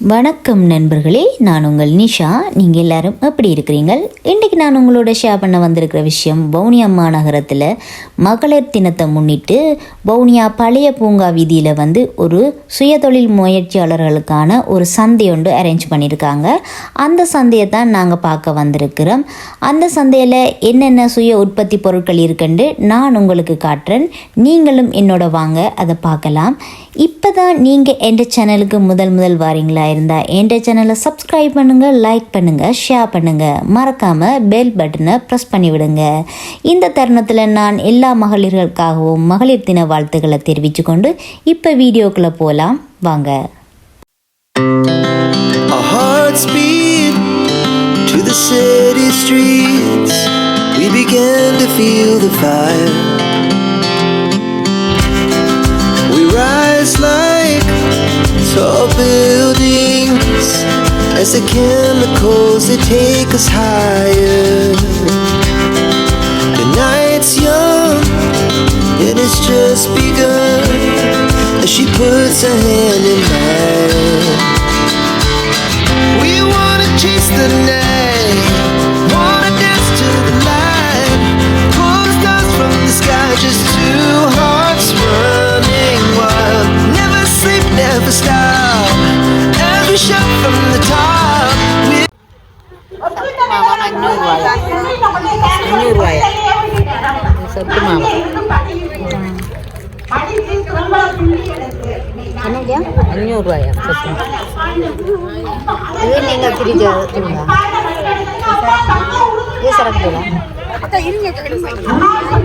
வணக்கம் நண்பர்களே நான் உங்கள் நிஷா. நீங்கள் எல்லாரும் எப்படி இருக்கிறீங்கள் இன்றைக்கு நான் உங்களோட ஷேர் பண்ண வந்திருக்கிற விஷயம் வவுனியா மாநகரத்தில் மகளிர் தினத்தை முன்னிட்டு வவுனியா பழைய பூங்கா வீதியில் வந்து ஒரு சுயதொழில் முயற்சியாளர்களுக்கான ஒரு சந்தை ஒன்று அரேஞ்ச் பண்ணியிருக்காங்க. அந்த சந்தையை தான் நாங்கள் பார்க்க வந்திருக்கிறோம். அந்த சந்தையில் என்னென்ன சுய உற்பத்தி பொருட்கள் இருக்குன்னு நான் உங்களுக்கு காட்டுறேன். நீங்களும் என்னோட வாங்க அதை பார்க்கலாம். இப்போ தான் நீங்கள் எந்த சேனலுக்கு முதல் முதல் வாரீங்களா இருந்தால் எந்த சேனலை சப்ஸ்கிரைப் பண்ணுங்கள் லைக் பண்ணுங்கள் ஷேர் பண்ணுங்கள் மறக்காமல் பெல் பட்டனை ப்ரெஸ் பண்ணிவிடுங்க இந்த தருணத்தில் நான் எல்லா மகளிர்களுக்காகவும் மகளிர் தின வாழ்த்துக்களை தெரிவித்து கொண்டு இப்போ வீடியோக்குள்ளே போகலாம் வாங்க city streets. We began to feel the fire. Tall buildings as the chemicals they take us higher. never stop. Every shot from the top. Mama menyuruh, menyuruh ya. Satu mama. என்னங்க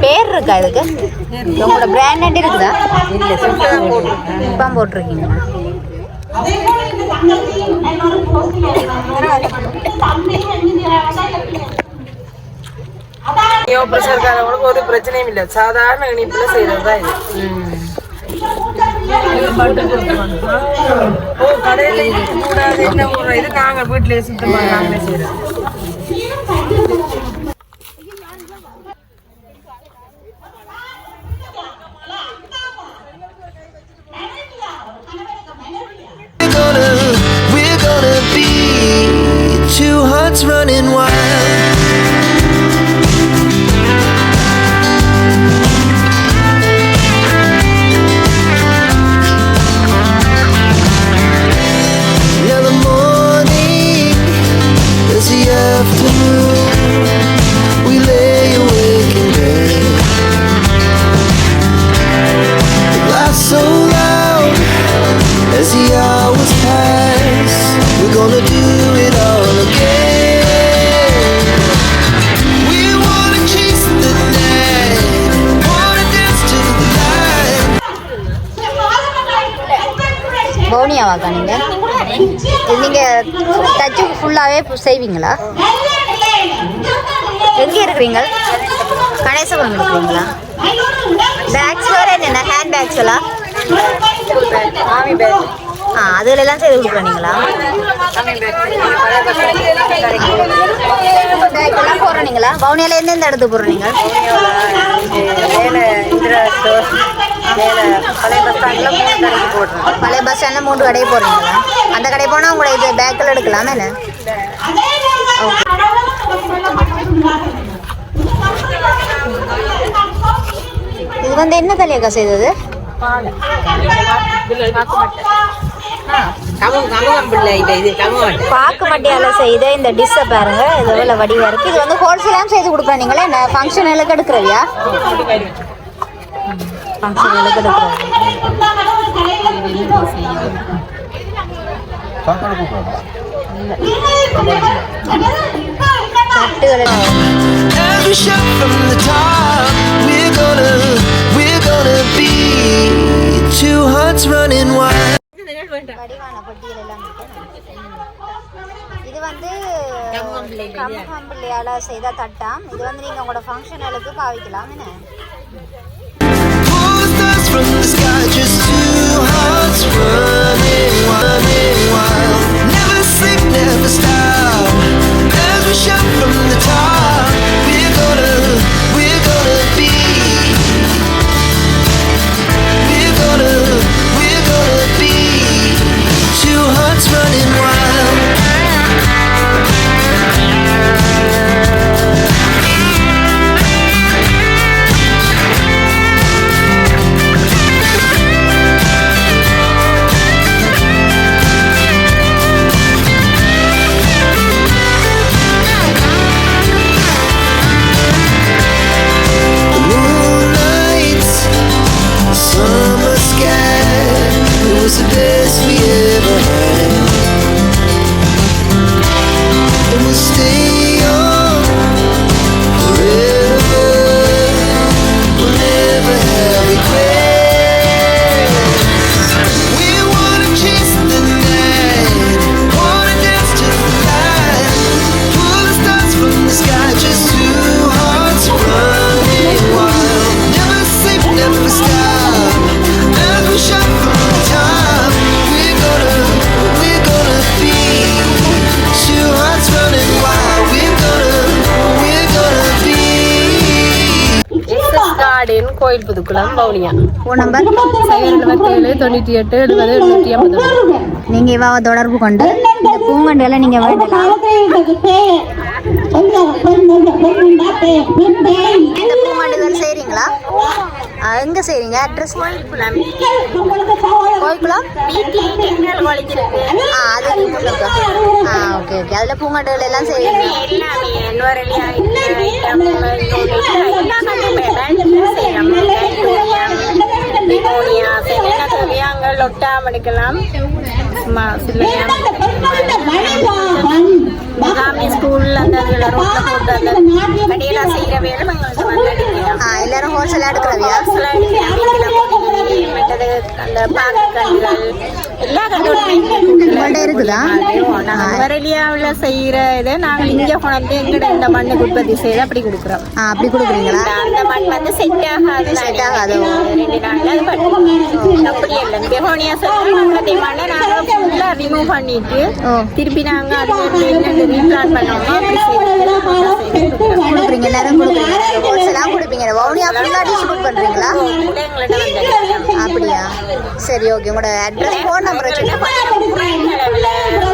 பேர் இருக்கா இதுக்கு? உங்களோட பிராண்ட் இருக்குதா? இப்போ போட்டிருக்கீங்களா யோபர் சர்க்காரவங்களுக்கு ஒரு பிரச்சனையும் இல்லை. சாதாரண இனிப்பில் செய்கிறது தான் இது. ஓ கடையில் கூடாது என்ன ஒரு இது நாங்கள் வீட்டிலே சுத்தமாக நாங்களே செய்கிறோம் running wild. பவுனியாவாக்கா நீங்கள் இது நீங்கள் தச்சு ஃபுல்லாகவே செய்வீங்களா? எங்கே இருக்கிறீங்க? கணேசபுரம் இருக்கிறீங்களா? பேக்ஸ் வேறு என்னென்ன ஹேண்ட் பேக்ஸ் எல்லாம் ஆ அதில் எல்லாம் செய்து கொடுக்குறீங்களா? பேக்கெல்லாம் போடுறீங்களா? பவுனியில் எந்தெந்த இடத்துக்கு போடுறீங்க? பழைய பஸ் ஸ்டாண்டில் மூணு கடைக்கு போடுறோம் பழைய பஸ் ஸ்டாண்டில் மூணு கடையை போடுறீங்களா அந்த கடை போனால் உங்களை இது பேக்கில் எடுக்கலாமே என்ன? இது வந்து என்ன தலையக்கா செய்தது பாக்கு மட்டியால் செய்த இந்த டிஷ்ஷை பாருங்க. இது எவ்வளோ வடிவா இருக்கு. இது வந்து ஹோல்சேலாக செய்து கொடுப்பேன் நீங்களே என்ன? ஃபங்க்ஷன் எல்லாம் எடுக்கிறவியா? தட்டுகள் As from the top, we're gonna, we're gonna be two hearts running wild. வடிவான பட்டியல் எல்லாம் இது வந்து கம்பம்பிள்ளையால செய்த தட்டாம் இது வந்து நீங்க உங்களோட ஃபங்க்ஷனுக்கு பாவிக்கலாம் என்ன running, running wild. Never sleep, never stop. கோயில் Puthukkulam Vavuniya phone number cipher எழுபத்தேழு தொண்ணூற்றி எட்டு எழுபது எண்ணூற்றி ஐம்பது நீங்கள் இவாவை தொடர்பு கொண்டு இந்த பூங்கண்டுகளை நீங்கள் வேண்டலாம் இந்த பூங்கண்டுகள் செய்கிறீங்களா எங்கே செய்கிறீங்க அட்ரஸ் கோயில்குளம் ஆ அது ஆ ஓகே ஓகே அதில் பூங்கண்டுகள் எல்லாம் செய்கிறீங்க ஒட்டாமடிக்கலாம் ஸ்கூல்ல அந்த ரோட்ல போட்டு அந்த கடையெல்லாம் செய்யற வேலை எங்களுக்கு வந்து எல்லாரும் ஹோல்சேலாக எடுக்கிறவியா மற்றது அந்த பாக்கு கண்டுகள் எல்லா உங்கள்ட்ட இருக்குதா? வரலியாவில் செய்யற இதை நாங்கள் இங்கே கொண்டு எங்கட இந்த மண்ணுக்கு உற்பத்தி செய்து அப்படி கொடுக்குறோம். அப்படி கொடுக்குறீங்களா? அந்த மண் வந்து செட் ஆகாது Set ஆகாது. அப்படி இல்லை. பெஹோனியா சொல்லி மண்ணை நாங்கள் ஃபுல்லாக ரிமூவ் பண்ணிட்டு திருப்பி நாங்கள் அது என்னது ரீப்ளான் பண்ணோமோ அப்படி செய்து கொடுக்குறீங்க. எல்லாரும் கொடுக்குறீங்க ஹோல்சேலாக கொடுப்பீங்க வவுனியா ஃபுல்லாக டிஸ்ட்ரிபியூட் பண்ணுறீங்களா எங்கள்கிட்ட வந்து அப்படியா சரி ஓகே உங்களோட அட்ரஸ் ஃபோன் நம்பர்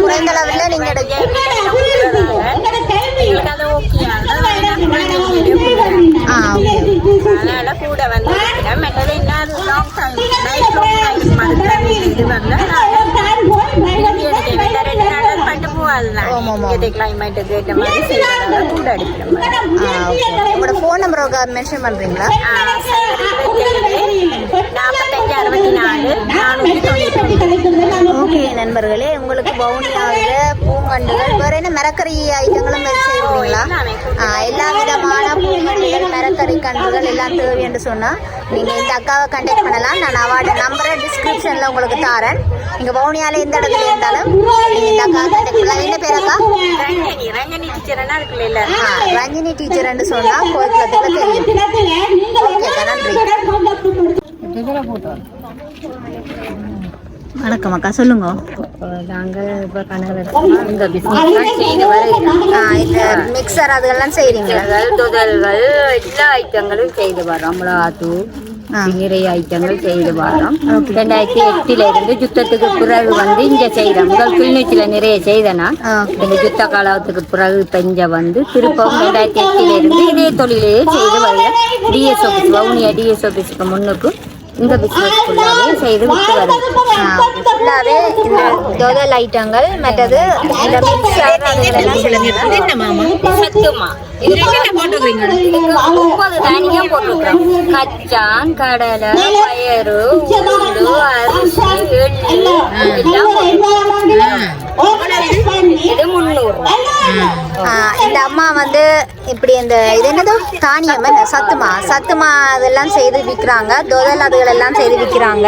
குறைந்த அளவில் நீங்கள் எடுக்க ஆ ஓகே அதனால கூட வந்து. மற்றது இன்னும் long time life long time இது வரல பட்டு போகாதுதான் இது கிளைமேட்டுக்கு ஏற்ற மாதிரி செய்யறதால கூட அடிக்கிற மாதிரி. ஆ ஓகே உங்களோட ஃபோன் நம்பர் மென்ஷன் பண்ணுறீங்களா நாற்பத்தஞ்சு அறுபத்தி நாலு நானூற்றி தொண்ணூற்றி ஓகே நண்பர்களே உங்களுக்கு வவுனியாவில் பூங்கண்டுகள் வேறு என்ன மரக்கறி ஐட்டங்களும் ஆ, எல்லா விதமான மரக்கறி கன்றுகள் எல்லாம் தேவை என்று சொன்னால் நீங்கள் இந்த அக்காவை கண்டெக்ட் பண்ணலாம். நான் அவளோட நம்பரை டிஸ்கிரிப்ஷனில் உங்களுக்கு தாரேன். நீங்கள் வவுனியாவில் எந்த இடத்துல இருந்தாலும் நீங்கள் இந்த அக்காவை கண்டெக்ட் பண்ணலாம். என்ன பேர் அக்கா? ரஞ்சனி ரஞ்சனி டீச்சர்னா இருக்குல்ல ஆ ரஞ்சினி டீச்சர்ன்னு சொன்னால் கோயிலுக்கு தெரியும். ஓகே அக்கா நன்றி. வணக்கம் அக்கா சொல்லுங்க. நாங்கள் இப்போ இந்த மிக்சர் அதெல்லாம் செய்கிறீங்களா மிளகாய், துதல்கள் எல்லா ஐட்டங்களும் செய்து வரோம். மிளகாத்தூள். நிறைய ஐட்டங்கள் செய்து வரோம். ரெண்டாயிரத்தி எட்டுல இருந்து யுத்தத்துக்கு பிறகு வந்து இங்க செய்தோம் முதல் கிளிநொச்சியில நிறைய செய்தனா. இந்த யுத்த காலத்துக்கு பிறகு இங்க வந்து திருப்பம் ரெண்டாயிரத்தி எட்டுல இருந்து இதே தொழிலையே செய்து வருகிறேன். டிஎஸ் ஆஃபீஸ் வவுனியா டிஎஸ் ஆஃபீஸுக்கு முன்னுக்கு. இந்த ஃபுல்லாவே செய்து விட்டு வருது ஃபுல்லாகவே இந்த தொதல் ஐட்டங்கள் மற்றது இந்த முப்பது தானியா போட்டிருக்கோம் கச்சான் கடலை பயறு உளுந்து அரிசி எள்ளு எல்லாம் போட்டிருக்கோம். இது முந்நூறு ஆ, இந்த அம்மா வந்து இப்படி இந்த இது என்னது? தானியம் சத்துமா. சத்துமா அதெல்லாம் செய்து விற்கிறாங்க தொதல் அதுகள் எல்லாம் செய்து விற்கிறாங்க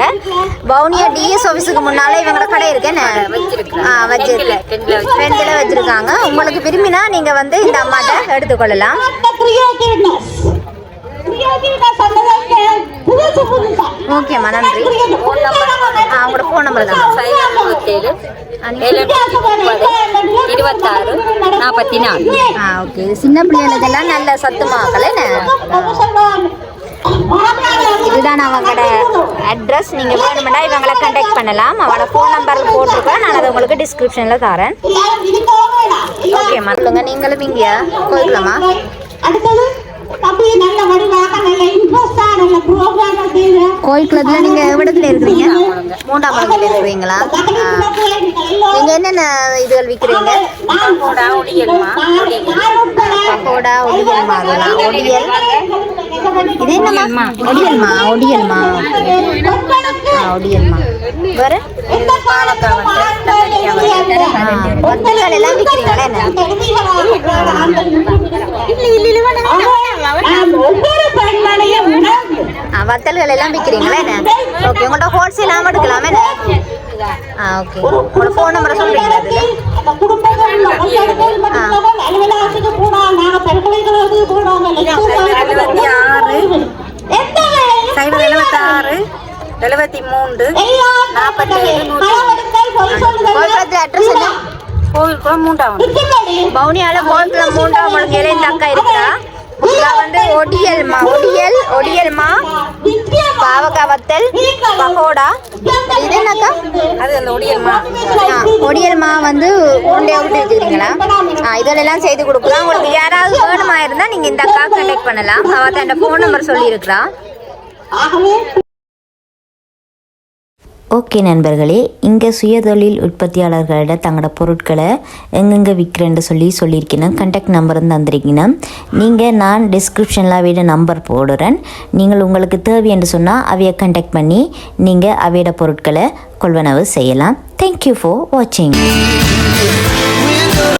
வவுனியா டிஎஸ் ஆஃபீஸுக்கு முன்னால இவங்களோட கடை இருக்கு என்ன? ஆ வச்சிருக்கு. ரெண்டுல வச்சு. ரெண்டுல வச்சிருக்காங்க. உங்களுக்கு விரும்பினா நீங்க வந்து இந்த அம்மாட்ட எடுத்துக்கொள்ளலாம். ஓகேம்மா நன்றி. ஆ உங்களோட ஃபோன் நம்பர் தான் சைபர் இருபத்தேழு இருபத்தாறு நாற்பத்தி நாலு ஆ ஓகே. சின்ன பிள்ளைகளுக்கெல்லாம் நல்ல சத்துமாக்கள் என்ன? இதுதான் அவங்களோட அட்ரஸ் நீங்கள் வேணுமெண்டா இவங்களை கான்டாக்ட் பண்ணலாம். அவளோட ஃபோன் நம்பர் போட்டிருக்கேன். நான் அதை உங்களுக்கு டிஸ்கிரிப்ஷனில் தரேன். ஓகேம்மா சொல்லுங்க. நீங்களும் இங்கேயா? போய்க்கலாமா? கோயில் கிளப்ல நீங்க எவ்வளத்துல இருக்கிறீங்க? மூன்றாம் மடங்குல இருக்கிறீங்களா? நீங்க என்னென்ன இதுகள் விற்கிறீங்க பக்கோடா ஒடியல்மா பக்கோடா ஒடியல்மா அதெல்லாம் ஒடியல் இது என்னம்மா? ஒடியல்மா ஒடியல்மா ஆ ஒடியல்மா வத்தல்கள் எல்லாம் விற்கிறீங்களா என்ன? வத்தல்கள் எல்லாம் விற்கிறீங்களா என்ன ஓகே உங்கள்கிட்ட ஹோல்சேலாக எடுக்கலாமே ஆ ஓகே உங்களோட ஃபோன் நம்பரை சொல்கிறீங்களா அதில் ஆறு சைபர் எழுபத்தாறு எழுபத்தி மூன்று பொய் சொல்லுதல் கோயம்புத்தூர் மூன்றாவது. சுற்றுப்படி பவுனியால கோயம்புத்தூர் மூன்றாம் முழங்கையில இந்த அக்கா இருக்கிறா இங்க வந்து ஒடியல்மா ஒடியல் ஒடியல்மா பாவக்காய் வத்தல் பகோடா. இது என்னக்கா அது அந்த ஒடியல்மா ஆ, ஒடியல்மா வந்து உருண்டையா விட்டு வச்சுக்கிறீங்களா ஆ இதெல்லாம் செய்து கொடுக்கலாம். உங்களுக்கு யாராவது வேணுமா இருந்தா நீங்க இந்த அக்கா கான்டாக்ட் பண்ணலாம். அவ தன்னோட ஃபோன் நம்பர் சொல்லி இருக்கிறா ஆகவே ஓகே நண்பர்களே இங்கே சுயதொழில் உற்பத்தியாளர்களிட தங்களோட பொருட்களை எங்கெங்கே விற்கிறேன்னு சொல்லி சொல்லியிருக்கணும் கண்டக்ட் நம்பரும் தந்திருக்கீங்க. நீங்கள் நான் டிஸ்கிரிப்ஷனில் அவையோட நம்பர் போடுறேன். நீங்கள் உங்களுக்கு தேவை என்று சொன்னால் அவையை கண்டக்ட் பண்ணி நீங்கள் அவையோட பொருட்களை கொள்வனவு செய்யலாம். தேங்க்யூ ஃபார் வாட்சிங்